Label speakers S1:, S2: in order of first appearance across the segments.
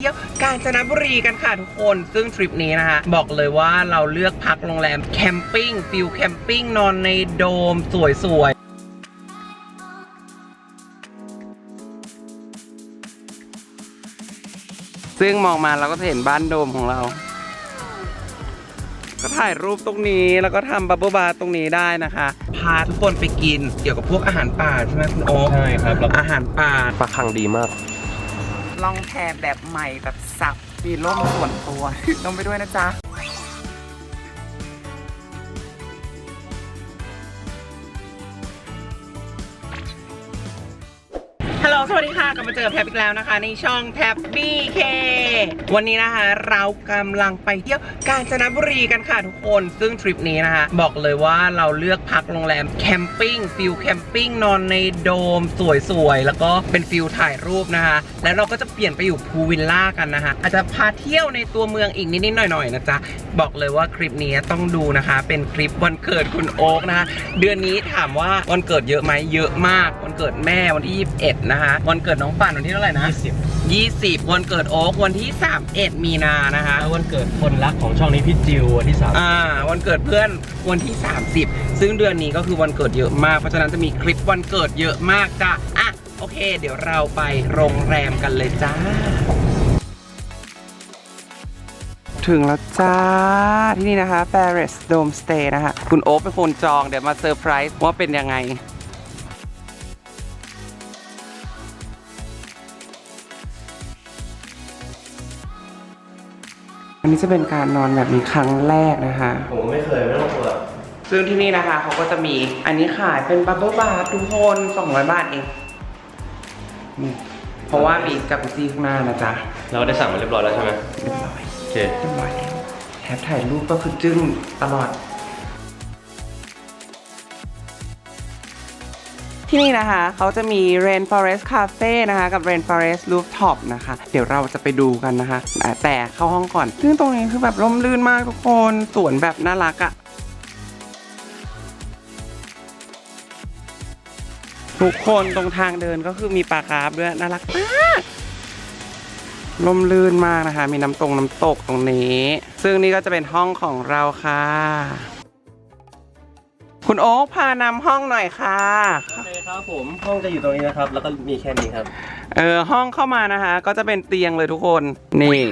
S1: เที่ยวกาญจนบุรีกันค่ะทุกคน ซึ่งทริปนี้นะคะ บอกเลยว่าเราเลือกพักโรงแรมแคมปิ้งฟิลแคมปิ้งนอนในโดมสวยๆ ซึ่งมองมาเราก็จะเห็นบ้านโดมของเรา ก็ถ่ายรูปตรงนี้แล้วก็ทำบับเบิลบาร์ตรงนี้ได้นะคะ พาทุกคนไปกินเกี่ยวกับพวกอาหารป่าใช่ไหมคุณโอ๊ค
S2: ใช่ครับแล้ว
S1: อาหารป่า
S2: ปลาคังดีมาก
S1: ล่องแพแบบใหม่แบบสับมีร่มส่วนตัวลงไปด้วยนะจ๊ะ ลสวัสดีค่ะกลับมาเจอแท็บอีกแล้วนะคะ ในช่องแท็บ BK วันนี้นะคะ เรากำลังไปเที่ยวกาญจนบุรีกันค่ะทุกคน ซึ่งทริปนี้นะคะ บอกเลยว่าเราเลือกพักโรงแรมแคมปิ้งฟิลแคมปิ้งนอนในโดมสวยๆ แล้วก็เป็นฟิลถ่ายรูปนะคะ แล้วเราก็จะเปลี่ยนไปอยู่พูลวิลล่ากันนะคะ อาจจะพาเที่ยวในตัวเมืองอีกนิดๆหน่อยๆนะจ๊ะบอกเลยว่าคลิปนี้ต้องดูนะคะ เป็นคลิปวันเกิดคุณโอ๊กนะคะเดือนนี้ถามว่าวันเกิดเยอะไหมเยอะมากวันเกิดแม่วันที่21นะคะวันเกิดน้องป่านวันที่เท่าไหร่นะ
S2: 20
S1: 20 วันเกิดโอ๊กวันที่ 31 มีนานะคะ
S2: แล้ววันเกิดคนรักของช่องนี้พี่จิววันที่สาม
S1: อ่าวันเกิดเพื่อนวันที่ 30 ซึ่งเดือนนี้ก็คือวันเกิดเยอะมาก เพราะฉะนั้นจะมีคลิปวันเกิดเยอะมากจ้ะอะโอเค เดี๋ยวเราไปโรงแรมกันเลยจ้า ถึงแล้วจ้า ที่นี่นะคะ Paris Dome Stay นะคะ คุณโอ๊คเป็นคนจองเดี๋ยวมาเซอร์ไพรส์ว่าเป็นยังไง นนี้จะเป็นการนอนแบบนี้ครั้งแรกนะคะ
S2: ผมไม่เคยไม่ต้องกลัว
S1: ซึ่งที่นี่นะคะเขาก็จะมีอันนี้ขายเป็นบับเบิลบาร์ทุกคน200 บาทเองนี่เพราะว่ามีกับซี่ข้างหน้านะจ๊ะ
S2: เราได้สั่งมาเรียบร้อยแล้วใช่ไหม
S1: เรียบร้อย
S2: โอเค
S1: เรียบร้อยแล้วแถบถ่ายรูปก็คือจึ้งตลอด ที่นี่นะคะ เขาจะมี Rain Forest Cafe นะคะ กับ Rain Forest Rooftop นะคะ เดี๋ยวเราจะไปดูกันนะคะอ่าแต่เข้าห้องก่อนซึ่งตรงนี้คือแบบร่มรื่นมากทุกคนสวนแบบน่ารักอะ่ะทุกคนตรงทางเดินก็คือมีปลาคาร์ฟด้วยน่ารักมากร่มรื่นมากนะคะ มีน้ำตรงน้ำตกตรงนี้ ซึ่งนี่ก็จะเป็นห้องของเราค่ะ คุณโอ๊คพานำห้องหน่อยค่ะ
S2: คครับผมห้องจะอยู่ตรงนี้นะครับ แล้วก็มีแค่นี้ครับ
S1: เออห้องเข้ามานะคะ ก็จะเป็นเตียงเลยทุกคน นี่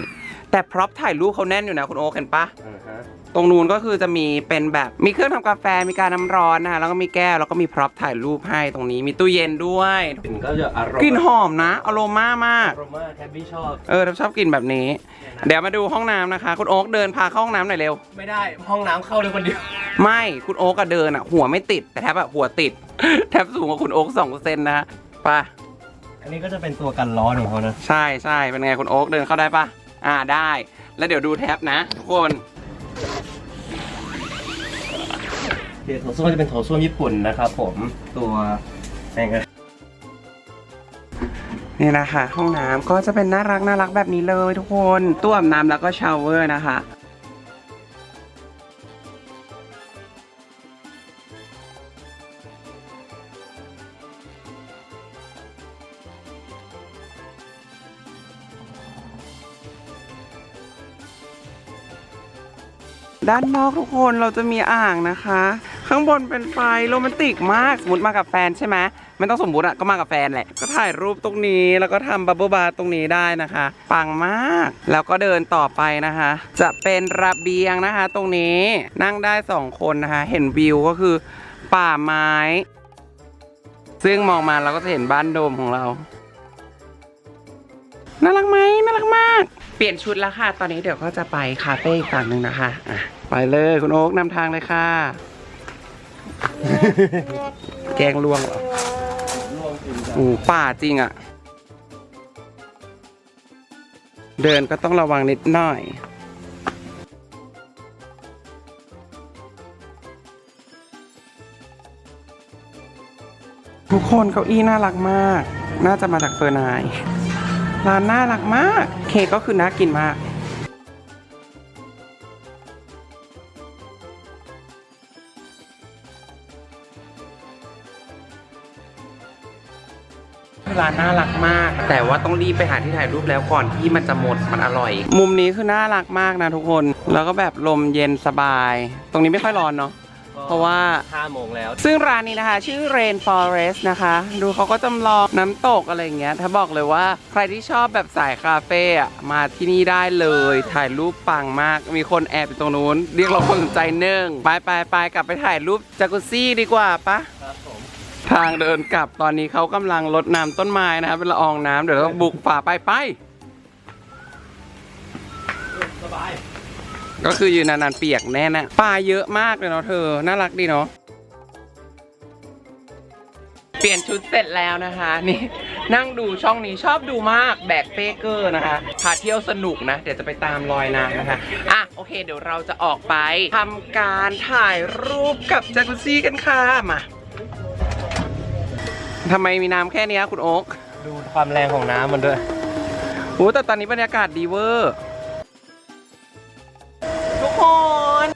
S1: แต่พร็อพถ่ายรูปเขาแน่นอยู่นะคุณโอ๊คเห็นปะ
S2: อ่าฮะ
S1: ตรงนู้นก็คือจะมีเป็นแบบมีเครื่องทำกาแฟมีการน้ำร้อนนะคะแล้วก็มีแก้วแล้วก็มีพร็อพถ่ายรูปให้ตรงนี้มีตู้เย็นด้วย
S2: กลิ่นก็จะอร่อย
S1: กลิ่นหอมนะอโรมามาก
S2: อร่อยมากแทบบี้ชอบ
S1: เออชอบกลิ่นแบบนี้ เดี๋ยวมาดูห้องน้ำนะคะ คุณโอ๊คเดินพาเข้าห้องน้ำหน่อยเร็ว
S2: ไม่ได้ห้องน้ำเข้าเลยคนเดียว
S1: ไม่คุณโอ๊กอะเดินอะหัวไม่ติด แต่แทบอะหัวติด แทบสูงกว่าคุณโอ๊กสองเซนนะไปะ
S2: อันนี้ก็จะเป็นตัวกันร้อนของเขานะ
S1: ใช่ใช่เป็นไงคุณโอ๊กเดินเข้าได้ปะอ่าได้ แล้วเดี๋ยวดูแท็บนะทุกคน
S2: เดี๋ยวโถส้วมจะเป็นโถส้วมญี่ปุ่นนะครับผมตัวแองก
S1: นี่นะคะ ห้องน้ำก็จะเป็นน่ารักน่ารักแบบนี้เลยทุกคนตู้อาบน้ำแล้วก็ชาวเวอร์นะคะ ด้านนอกทุกคนเราจะมีอ่างนะคะ ข้างบนเป็นไฟโรแมนติกมาก สมมติมากับแฟนใช่ไหมไม่ต้องสมมุติอะก็มากับแฟนแหละ ก็ถ่ายรูปตรงนี้แล้วก็ทำบับเบิลบาร์ตรงนี้ได้นะคะ ปังมาก แล้วก็เดินต่อไปนะคะ จะเป็นระเบียงนะคะ ตรงนี้นั่งได้สองคนนะคะ เห็นวิวก็คือป่าไม้ ซึ่งมองมาเราก็จะเห็นบ้านโดมของเรา น่ารักไหมน่ารักมาก เปลี่ยนชุดแล้วค่ะ ตอนนี้เดี๋ยวก็จะไปคาเฟ่อีกฝั่งหนึ่งนะคะอะไปเลยคุณโอ๊กนำทางเลยค่ะ แกงลวงเหรอโอ้ป่าจริงอะ่ะ เดินก็ต้องระวังนิดหน่อยทุกคนเก้าอี้น่ารักมาก น่าจะมาจากเฟอร์นาย ร้านน่ารักมาก เคก็คือน่ากินมาก ร้านน่ารักมาก แต่ว่าต้องรีบไปหาที่ถ่ายรูปแล้วก่อนที่มันจะหมดมันอร่อย มุมนี้คือน่ารักมากนะทุกคน แล้วก็แบบลมเย็นสบาย ตรงนี้ไม่ค่อยร้อนเนาะเพราะว่า
S2: 5 โมงแล้ว
S1: ซึ่งร้านนี้นะคะ ชื่อ Rain Forest นะคะ ดูเขาก็จำลองน้ำตกอะไรอย่างเงี้ย ถ้าบอกเลยว่าใครที่ชอบแบบสายคาเฟ่อะมาที่นี่ได้เลย ถ่ายรูปปังมาก มีคนแอบอยู่ตรงนู้น เรียกเราความสนใจเนื่อง ไปไปไปกลับไปถ่ายรูปจากุซี่ดีกว่าปะ
S2: ครับผม
S1: ทางเดินกลับตอนนี้เขากำลังรดน้ำต้นไม้นะครับเป็นละอองน้ำเดี๋ยวเราบุกฝ่าไปไป
S2: สบาย
S1: ก็คือยืนนานๆเปียกแน่น่ะปลาเยอะมากเลยเนาะเธอ น่ารักดีเนาะ เปลี่ยนชุดเสร็จแล้วนะคะ นี่ นั่งดูช่องนี้ชอบดูมากแบกเป้เกอร์นะคะ พาเที่ยวสนุกนะ เดี๋ยวจะไปตามรอยนางนะคะ อะ โอเค เดี๋ยวเราจะออกไปทำการถ่ายรูปกับจากุซี่กันค่ะ มา ทำไมมีน้ำแค่เนี้ยคุณโอ๊ค
S2: ดูความแรงของน้ำมันด้วย
S1: โอ้แต่ตอนนี้บรรยากาศดีเวอร์ทุกคน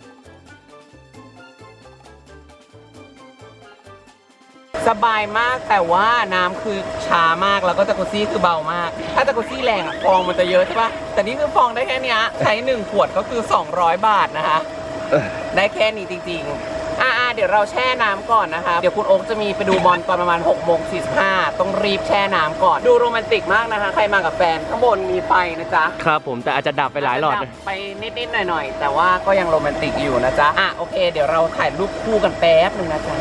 S1: สบายมากแต่ว่าน้ำคือช้ามากแล้วก็จากุซี่คือเบามาก ถ้าจากุซี่แรงอะฟองมันจะเยอะใช่ปะแต่นี่คือฟองได้แค่เนี้ยใช้ 1 ขวดก็คือ 200 บาทนะคะ ได้แค่นี้จริงๆ อ่าเดี๋ยวเราแช่น้ำก่อนนะคะ เดี๋ยวคุณโอ๊คจะมีไปดูบอลตอนประมาณ6โมง45ต้องรีบแช่น้ำก่อน ดูโรแมนติกมากนะคะ ใครมากับแฟน ข้างบนมีไฟนะจ๊ะ
S2: ครับผมแต่อาจจะดับไปหลายหลอด
S1: ดับไปนิดๆหน่อยๆ แต่ว่าก็ยังโรแมนติกอยู่นะจ๊ะ อะโอเค เดี๋ยวเราถ่ายรูปคู่กันแป๊บหนึ่งนะจ๊ะ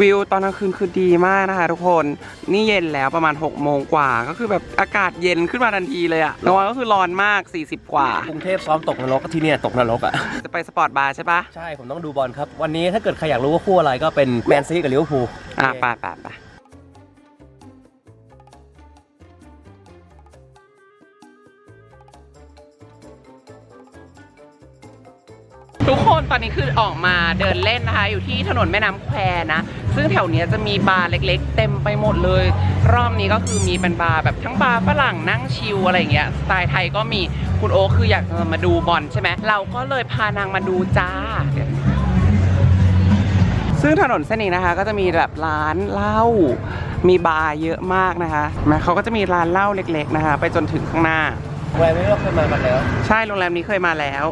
S1: วิวตอนกลางคืนคือดีมากนะคะทุกคน นี่เย็นแล้วประมาณ6โมงกว่า ก็คือแบบอากาศเย็นขึ้นมาทันทีเลยอะกลางวันก็คือร้อนมาก 40 กว่า
S2: กรุงเทพซ้อมตกนรกที่เนี่ยตกนรกอะ
S1: จะไปสปอร์ตบาร์ใช่ปะ
S2: ใช่ ผมต้องดูบอลครับ วันนี้ถ้าเกิดใครอยากรู้ว่าคู่อะไรก็เป็นแมนซีกับลิเวอร์พูล
S1: อะไปไปไป ทุกคนตอนนี้คือออกมาเดินเล่นนะคะ อยู่ที่ถนนแม่น้ำแควนะ ซึ่งแถวเนี้ยจะมีบาร์เล็กๆ เต็มไปหมดเลย รอบนี้ก็คือมีเป็นบาร์แบบทั้งบาร์ฝรั่งนั่งชิลอะไรอย่างเงี้ยสไตล์ไทยก็มีคุณโอ๊คคืออยากจะมาดูบอลใช่ไหมเราก็เลยพานางมาดูจ้าซึ่งถนนเส้นนี้นะคะ ก็จะมีแบบร้านเหล้ามีบาร์เยอะมากนะคะแม้เขาก็จะมีร้านเหล้าเล็ก ๆ นะคะ ไปจนถึงข้างหน้า
S2: แวร์ไม่ว่าเคยมากันแล้ว
S1: ใช่โรงแรมนี้เคยมาแล้ว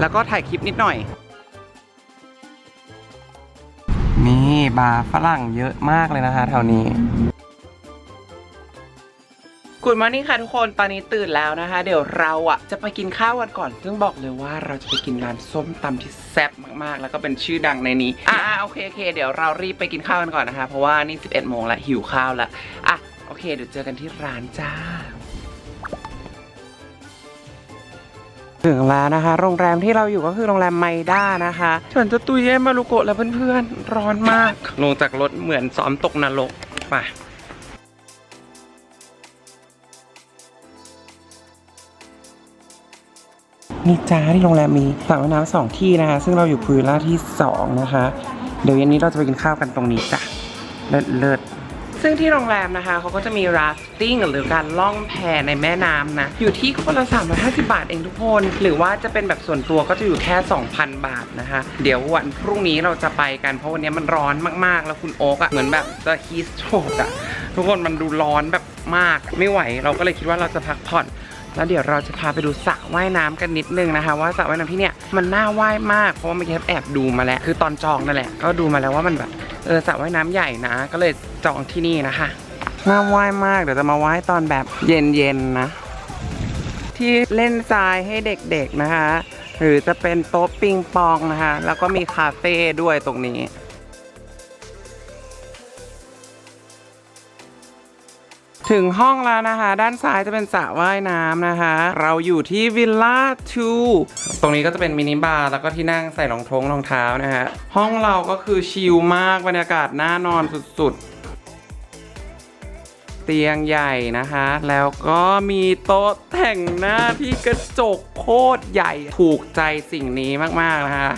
S1: แล้วก็ถ่ายคลิปนิดหน่อย นี่บาร์ฝรั่งเยอะมากเลยนะคะแถวนี้กุดมานี่ค่ะทุกคนตอนนี้ตื่นแล้วนะคะ เดี๋ยวเราอะจะไปกินข้าวกันก่อน ซึ่งบอกเลยว่าเราจะไปกินร้านส้มตำที่แซ่บมากๆ แล้วก็เป็นชื่อดังในนี้ อ่าโอเคโอเคเดี๋ยวเรารีบไปกินข้าวกันก่อนนะคะ เพราะว่านี่ 11โมงล้วหิวข้าวล้วอะโอเค เดี๋ยวเจอกันที่ร้านจ้า ถึงแล้วนะคะ โรงแรมที่เราอยู่ก็คือโรงแรมไมด้านะคะฉันจะตุยเย่มารุโกะแล้วเพื่อนๆ ร้อนมาก ลงจากรถเหมือนซ้อมตกนรกไปนี่จ้าที่โรงแรมมีสระว่ายน้ำสองที่นะคะ ซึ่งเราอยู่พูวิลล่าที่สองนะคะ เดี๋ยวเย็นนี้เราจะไปกินข้าวกันตรงนี้จ้ะ เลิศเลิศ ซึ่งที่โรงแรมนะคะเขาก็จะมี rafting หรือการล่องแพในแม่น้ำนะอยู่ที่คนละ 350 บาทเองทุกคน หรือว่าจะเป็นแบบส่วนตัวก็จะอยู่แค่ 2,000 บาทนะคะ เดี๋ยววันพรุ่งนี้เราจะไปกันเพราะวันนี้มันร้อนมากๆ แล้วคุณโอ๊กอะเหมือนแบบจะฮีสโตรกอะทุกคนมันดูร้อนแบบมากไม่ไหว เราก็เลยคิดว่าเราจะพักผ่อนแล้วเดี๋ยวเราจะพาไปดูสระว่ายน้ำกันนิดนึงนะคะ ว่าสระว่ายน้ำที่เนี่ยมันน่าว่ายมากเพราะว่าเมื่อกี้แอบดูมาแล้ว คือตอนจองนั่นแหละ ก็ดูมาแล้วว่ามันแบบ เออสระว่ายน้ำใหญ่นะ ก็เลยจองที่นี่นะคะน่าว่ายมากเดี๋ยวจะมาว่ายตอนแบบเย็นๆนะ ที่เล่นทรายให้เด็กๆนะคะ หรือจะเป็นโต๊ะปิงปองนะคะ แล้วก็มีคาเฟ่ด้วยตรงนี้ ถึงห้องแล้วนะคะ ด้านซ้ายจะเป็นสระว่ายน้ำนะคะ เราอยู่ที่วิลล่า2ตรงนี้ก็จะเป็นมินิบาร์แล้วก็ที่นั่งใส่รองท้องรองเท้านะฮะ ห้องเราก็คือชิลมากบรรยากาศน่านอนสุดๆ เตียงใหญ่นะคะ แล้วก็มีโต๊ะแต่งหน้าที่กระจกโคตรใหญ่ ถูกใจสิ่งนี้มากๆนะคะ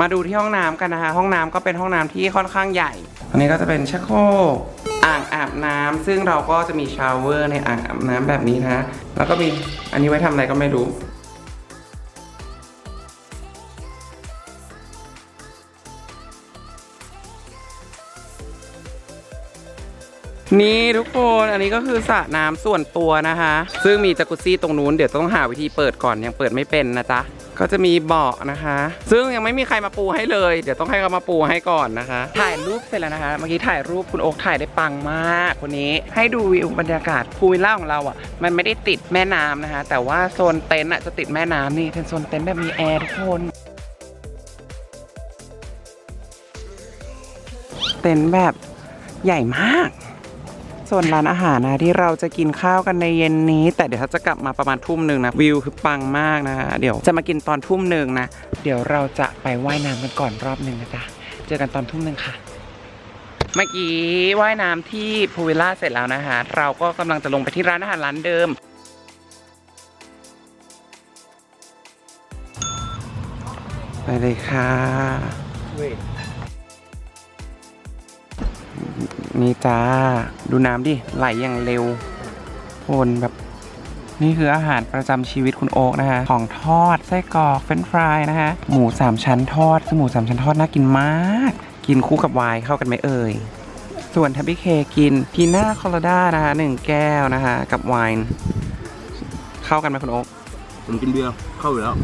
S1: มาดูที่ห้องน้ำกันนะคะ ห้องน้ำก็เป็นห้องน้ำที่ค่อนข้างใหญ่ อันนี้ก็จะเป็นชักโครก อ่างอาบน้ำซึ่งเราก็จะมีชาวเวอร์ในอ่างอาบน้ำแบบนี้นะ แล้วก็มีอันนี้ไว้ทำอะไรก็ไม่รู้นี่ทุกคนอันนี้ก็คือสระน้ำส่วนตัวนะคะ ซึ่งมีจักรุซี่ตรงนู้นเดี๋ยวต้องหาวิธีเปิดก่อนยังเปิดไม่เป็นนะจ๊ะ ก็จะมีเบาะนะคะ ซึ่งยังไม่มีใครมาปูให้เลย เดี๋ยวต้องให้เขามาปูให้ก่อนนะคะ ถ่ายรูปเสร็จแล้วนะคะ เมื่อกี้ถ่ายรูปคุณโอ๊คถ่ายได้ปังมากคนนี้ ให้ดูวิวบรรยากาศพูลวิลล่าของเราอะ มันไม่ได้ติดแม่น้ำนะคะ แต่ว่าโซนเต็นท์อะจะติดแม่น้ำนี่เป็นโซนเต็นท์แบบมีแอร์ทุกคนเต็นท์แบบใหญ่มาก ส่วนร้านอาหารนะที่เราจะกินข้าวกันในเย็นนี้ แต่เดี๋ยวเขาจะกลับมาประมาณทุ่มหนึ่งนะวิวคือปังมากนะคะเดี๋ยวจะมากินตอนทุ่มหนึ่งนะเดี๋ยวเราจะไปว่ายน้ำกันก่อนรอบหนึ่งนะจ๊ะเจอกันตอนทุ่มหนึ่งค่ะ เมื่อกี้ว่ายน้ำที่พูวิลล่าเสร็จแล้วนะคะเราก็กำลังจะลงไปที่ร้านอาหารร้านเดิมไปเลยค่ะ นี่จ้า ดูน้ำดิ ไหลอย่างเร็วโคนแบบ นี่คืออาหารประจำชีวิตคุณโอ๊กนะคะ ของทอด ไส้กรอกเฟรนช์ฟรายนะคะ หมูสามชั้นทอดคือหมูสามชั้นทอดน่ากินมาก กินคู่กับไวน์เข้ากันไหมเอ่ย ส่วนทับบี้เคกินพีน่าคอลด้านะคะหนึ่งแก้วนะคะ กับไวน์เข้ากันไหมคุณโอ๊ก
S2: ผมกินเบียร์เข้าอยู่แล้ว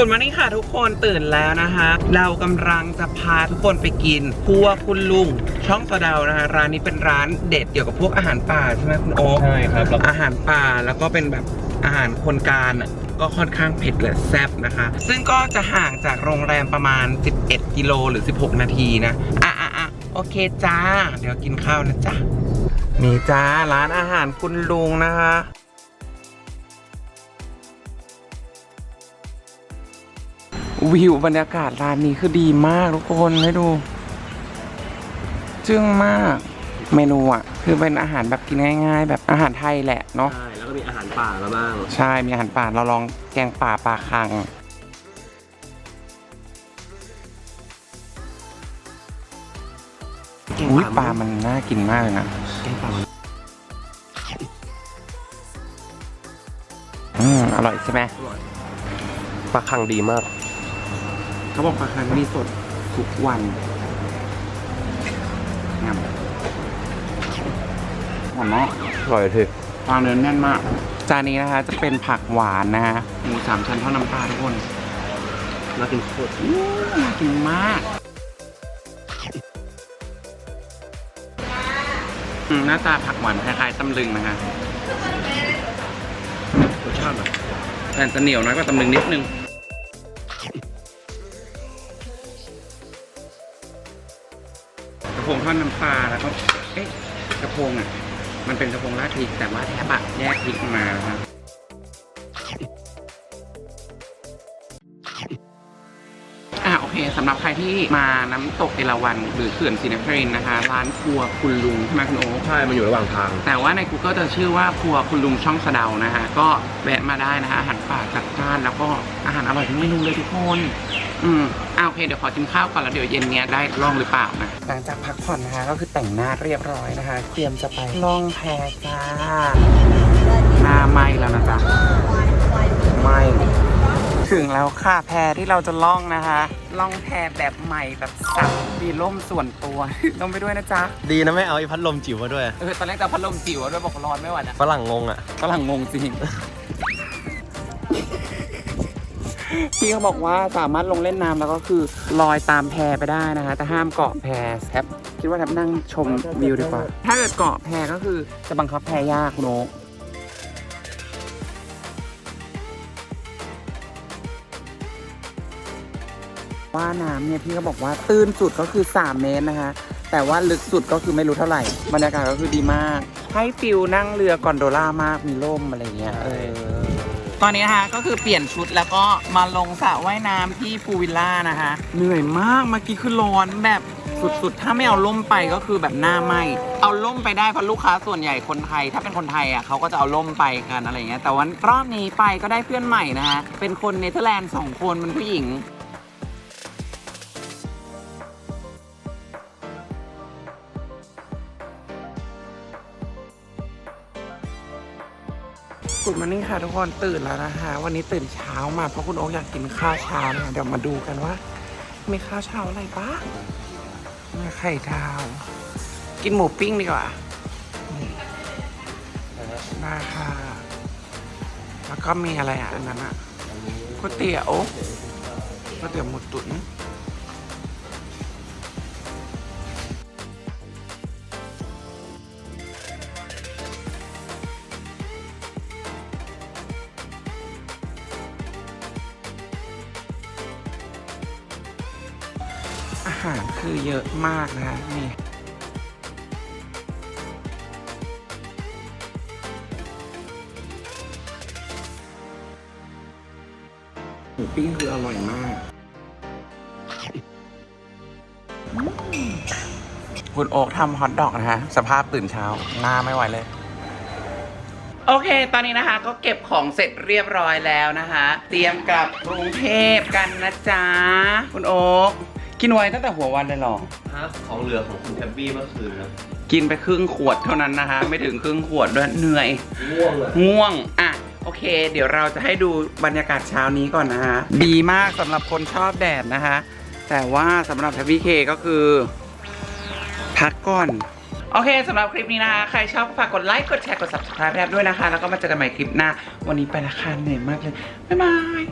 S1: กุดมานี่ค่ะทุกคนตื่นแล้วนะคะ เรากำลังจะพาทุกคนไปกินครัวคุณลุงช่องสะเดานะคะร้านนี้เป็นร้านเด็ดเกี่ยวกับพวกอาหารป่าใช่ไหมคุณโอ๊ค
S2: ใช่ครับแล้ว
S1: อาหารป่าแล้วก็เป็นแบบอาหารคนกลารอะก็ค่อนข้างเผ็ดและแซ่บนะคะ ซึ่งก็จะห่างจากโรงแรมประมาณ 11 กิโลหรือ 16 นาทีนะ อะอะอะโอเคจ้า เดี๋ยวกินข้าวนะจ๊ะนี่จ้าร้านอาหารคุณลุงนะคะ วิวบรรยากาศร้านนี้คือดีมากทุกคนให้ดู จึ้งมากเมนูอะ คือเป็นอาหารแบบกินง่าย ๆ แบบอาหารไทยแหละเนาะ
S2: ใช่แล้วก็มีอาหารป่ามาบ้าง
S1: ใช่มีอาหารป่าเราลองแกงป่าปลาคังอุ้ยปลามันน่ากินมากเลยนะ
S2: แกงป่า
S1: อืมอร่อยใช่ไหม
S2: ปลาคังดีมาก
S1: เขาบอกปลาคังนี่สดทุกวันงามหอมเนาะ
S2: อร่อยที
S1: ปลาเนื้อแน่นมาก จานนี้นะคะ จะเป็นผักหวานนะฮะหมูสามชั้นทอดน้ำปลาทุกคน
S2: น่ากินโคตร
S1: อู้น่ากินมากอืมหน้าตาผักหวานคล้ายๆตำลึงนะคะ
S2: รสชาติแบบ
S1: แต่จะเหนียวน้อยกว่าตำลึงนิดนึง พงทอดน้ำปลาแล้วก็เอ๊ะกระพงอะ มันเป็นกระพงราดพริกแต่ว่าแทบอะแยกพริกออกมานะครับอะโอเคสำหรับใครที่มาน้ำตกเอราวัณหรือเขื่อนศรีนครินทร์นะคะ ร้านครัวคุณลุงใช่ไหมคุณโอ๊ค
S2: ใช่ มันอยู่ระหว่างทาง
S1: แต่ว่าใน Google จะชื่อว่าครัวคุณลุงช่องสะเดานะฮะ ก็แวะมาได้นะฮะอาหารป่าจัดจ้านแล้วก็อาหารอร่อยทุกเมนูเลยทุกคน อืมอ่าโอเคเดี๋ยวขอกินข้าวก่อนแล้วเดี๋ยวเย็นเนี้ยได้ล่องหรือเปล่านะหลังจากพักผ่อนนะคะก็คือแต่งหน้าเรียบร้อยนะคะ เตรียมจะไปล่องแพจ้าหน้าไหมแล้วนะจ๊ะไหมถึงแล้วค่ะแพที่เราจะล่องนะคะ ล่องแพแบบใหม่แบบสับมีร่มส่วนตัวลงไปด้วยนะจ๊ะ
S2: ดีนะไม่เอาไอ้พัดลมจิ๋วมาด้วย
S1: เออตอนแรกจะเอาพัดลมจิ๋วด้วยบอกร้อนไม่ไหวนะ
S2: ฝรั่งงงอะ
S1: ฝรั่งงงจริง พี่เขาบอกว่าสามารถลงเล่นน้ำแล้วก็คือลอยตามแพไปได้นะคะ แต่ห้ามเกาะแพแทบคิดว่าแทบนั่งชมวิวดีกว่า ถ้าเกิดเกาะแพก็คือจะบังคับแพยากคุณโอ๊คว่าน้ำเนี่ยพี่เขาบอกว่าตื้นสุดก็คือ 3 เมตรนะคะ แต่ว่าลึกสุดก็คือไม่รู้เท่าไหร่ บรรยากาศก็คือดีมาก ให้ฟิลนั่งเรือ กอนโดล่ามากมีร่มอะไรเงี้ยเออ ตอนนี้นะคะก็คือเปลี่ยนชุดแล้วก็มาลงสระว่ายน้ำที่พูวิลล่านะคะ เหนื่อยมากเมื่อกี้คือร้อนแบบสุดๆ ถ้าไม่เอาล่มไปก็คือแบบหน้าไหมเอาล่มไปได้เพราะลูกค้าส่วนใหญ่คนไทย ถ้าเป็นคนไทยอะเขาก็จะเอาล่มไปกันอะไรเงี้ยแต่วันรอบนี้ไปก็ได้เพื่อนใหม่นะคะเป็นคนเนเธอร์แลนด์สองคนเป็นผู้หญิง กุดมานี่ค่ะทุกคนตื่นแล้วนะคะ วันนี้ตื่นเช้ามาเพราะคุณโอ๊คอยากกินข้าวเช้านะเดี๋ยวมาดูกันว่า มีข้าวเช้าอะไรบ้างมีไข่ดาว กินหมูปิ้งดีกว่าได้ค่ะแล้วก็มีอะไรอะอันนั้นอะก๋วยเตี๋ยวก๋วยเตี๋ยวหมูตุ๋น เยอะมากนะนี่หมูปิ้งคืออร่อยมาก คุณโอ๊กทำฮอทดอกนะฮะ สภาพตื่นเช้า หน้าไม่ไหวเลย โอเค ตอนนี้นะคะ ก็เก็บของเสร็จเรียบร้อยแล้วนะคะ เตรียมกลับกรุงเทพกันนะจ๊ะ คุณโอ๊ก กินไว้ตั้งแต่หัววันเลยเหรอ
S2: ฮะของเหลือของคุณแทบบี้เมื่อคืนนะ
S1: กินไปครึ่งขวดเท่านั้นนะคะ ไม่ถึงครึ่งขวดด้วยเหนื่อย
S2: ง่วงเลย
S1: ง่วง อะ โอเค เดี๋ยวเราจะให้ดูบรรยากาศเช้านี้ก่อนนะฮะ ดีมากสำหรับคนชอบแดดนะคะ แต่ว่าสำหรับแฮปปี้เคก็คือ พักก่อน โอเคสำหรับคลิปนี้นะคะใครชอบฝากกดไลค์ กดแชร์ กด subscribe แทบด้วยนะคะ แล้วก็มาเจอกันใหม่คลิปหน้า วันนี้ไปละค่ะเหนื่อยมากเลย บ๊ายบาย